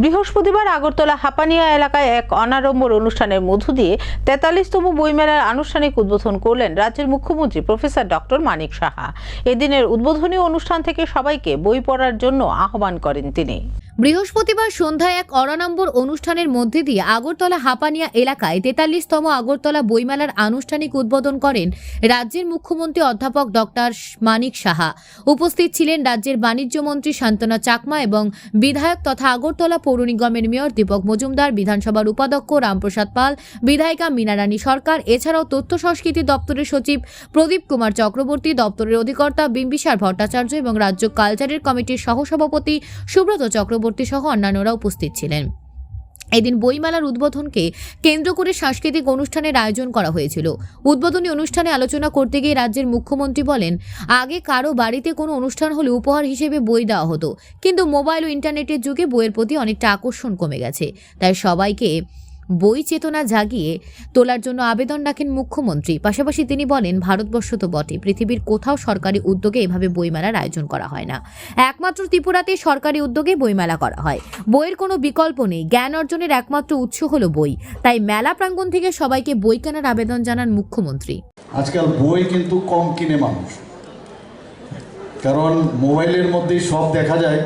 বৃহস্পতিবার আগরতলা হাপানিয়া এলাকায় এক অনাড়ম্বর অনুষ্ঠানের মধ্য দিয়ে তেতাল্লিশতম বইমেলার আনুষ্ঠানিক উদ্বোধন করলেন রাজ্যের মুখ্যমন্ত্রী প্রফেসর ডক্টর মানিক সাহা। এদিনের উদ্বোধনী অনুষ্ঠান থেকে সবাইকে বই পড়ার জন্য আহ্বান করেন তিনি। বৃহস্পতিবার সন্ধ্যায় এক অরানম্বর অনুষ্ঠানের মধ্যে দিয়ে আগরতলা হাপানিয়া এলাকায় তেতাল্লিশতম আগরতলা বইমেলার আনুষ্ঠানিক উদ্বোধন করেন রাজ্যের মুখ্যমন্ত্রী অধ্যাপক ডক্টর মানিক সাহা। উপস্থিত ছিলেন রাজ্যের বাণিজ্য মন্ত্রী শান্তনা চাকমা এবং বিধায়ক তথা আগরতলা পৌর নিগমের মেয়র দীপক মজুমদার, বিধানসভার উপাধ্যক্ষ রামপ্রসাদ পাল, বিধায়িকা মীনারানী সরকার, এছাড়াও তথ্য সংস্কৃতি দপ্তরের সচিব প্রদীপ কুমার চক্রবর্তী, দপ্তরের অধিকর্তা বিম্বিসার ভট্টাচার্য এবং রাজ্য কালচারের কমিটির সহসভাপতি সুব্রত চক্রবর্তী সহ অন্যান্যরা উপস্থিত ছিলেন। এদিন বইমেলার উদ্বোধনকে কেন্দ্র করে সাংস্কৃতিক অনুষ্ঠানের আয়োজন করা হয়েছিল। উদ্বোধনী অনুষ্ঠানে আলোচনা করতে গিয়ে রাজ্যের মুখ্যমন্ত্রী বলেন, আগে কারও বাড়িতে কোনো অনুষ্ঠান হলে উপহার হিসেবে বই দেওয়া হতো। কিন্তু মোবাইল ও ইন্টারনেটের যুগে বইয়ের প্রতি অনেকটা আকর্ষণ কমে গেছে। তাই সবাইকে বই চেতনা জাগিয়ে তোলার জন্য আবেদন রাখেন মুখ্যমন্ত্রী। পাশাপাশি তিনি বলেন, ভারতবর্ষ তো বটে, পৃথিবীর কোথাও সরকারি উদ্যোগে এভাবে বইমেলার আয়োজন করা হয় না। একমাত্র ত্রিপুরাতে সরকারি উদ্যোগে বইমেলা করা হয়। বইয়ের কোনো বিকল্প নেই। জ্ঞান অর্জনের একমাত্র উৎস হলো বই। তাই মেলা প্রাঙ্গণ থেকে সবাইকে বই কেনার আবেদন জানান মুখ্যমন্ত্রী। আজকাল বই কিন্তু কম কিনে মানুষ। কারণ মোবাইলের মধ্যেই সব দেখা যায়,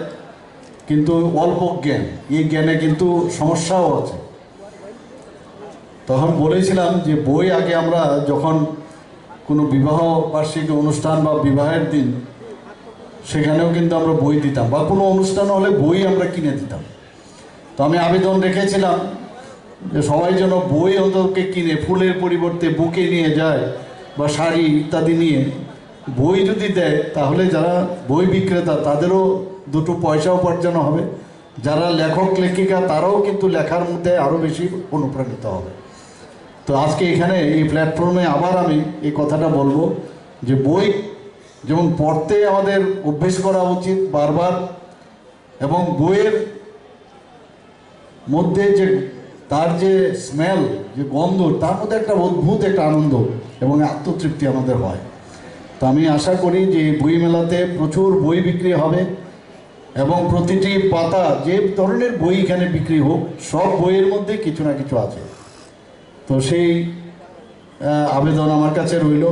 কিন্তু অল্প জ্ঞান। এই জ্ঞানে কিন্তু সমস্যাও আছে। তখন বলেছিলাম যে বই আগে আমরা যখন কোনো বিবাহ বার্ষিকী অনুষ্ঠান বা বিবাহের দিন, সেখানেও কিন্তু আমরা বই দিতাম বা কোনো অনুষ্ঠান হলে বই আমরা কিনে দিতাম। তো আমি আবেদন রেখেছিলাম যে সবাই যেন বই অন্তকে কিনে, ফুলের পরিবর্তে বুকে নিয়ে যায় বা শাড়ি ইত্যাদি নিয়ে বই যদি দেয়, তাহলে যারা বই বিক্রেতা তাদেরও দুটো পয়সা উপার্জন হবে, যারা লেখক লেখিকা তারাও কিন্তু লেখার মধ্যে আরও বেশি অনুপ্রাণিত হবে। তো আজকে এখানে এই প্ল্যাটফর্মে আবার আমি এই কথাটা বলব যে বই যেমন পড়তে আমাদের অভ্যেস করা উচিত বারবার এবং বইয়ের মধ্যে যে তার যে স্মেল যে গন্ধ, তার মধ্যে একটা অদ্ভুত একটা আনন্দ এবং আত্মতৃপ্তি আমাদের হয়। তো আমি আশা করি যে বই মেলাতে প্রচুর বই বিক্রি হবে এবং প্রতিটি পাতা যে ধরনের বই এখানে বিক্রি হোক, সব বইয়ের মধ্যে কিছু না কিছু আছে। তো সেই আবেদন আমার কাছে রইল।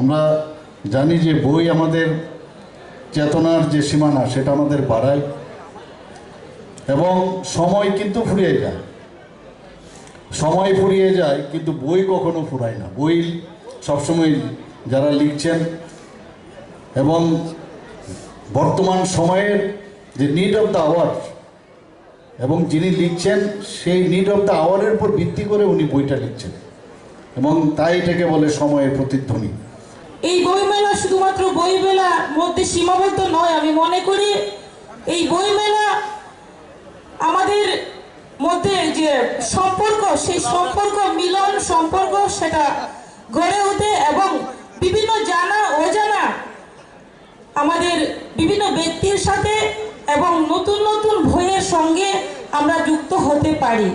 আমরা জানি যে বই আমাদের চেতনার যে সীমানা, সেটা আমাদের বাড়ায় এবং সময় কিন্তু ফুরিয়ে যায়। সময় ফুরিয়ে যায়, কিন্তু বই কখনো ফুরায় না। বই সবসময় যারা লিখছেন এবং বর্তমান সময়ের যে নিড অফ দ্য আওয়ার এবং যিনি লিখছেন, সেই নিড অফ দ্য আওয়ারের উপর ভিত্তি করে উনি বইটা লিখছেন। এবং তাই এটাকে বলে সময়ের প্রতিধ্বনি। এই বইমেলা শুধুমাত্র বইমেলার মধ্যে সীমাবদ্ধ নয়, আমি মনে করি এই বইমেলা আমাদের মধ্যে যে সম্পর্ক, সেই সম্পর্ক, মিলন সম্পর্ক, সেটা গড়ে ওঠে এবং বিভিন্ন জানা অজানা আমাদের বিভিন্ন ব্যক্তির সাথে এবং নতুন নতুন ভয়ের সঙ্গে আমরা যুক্ত হতে পারি।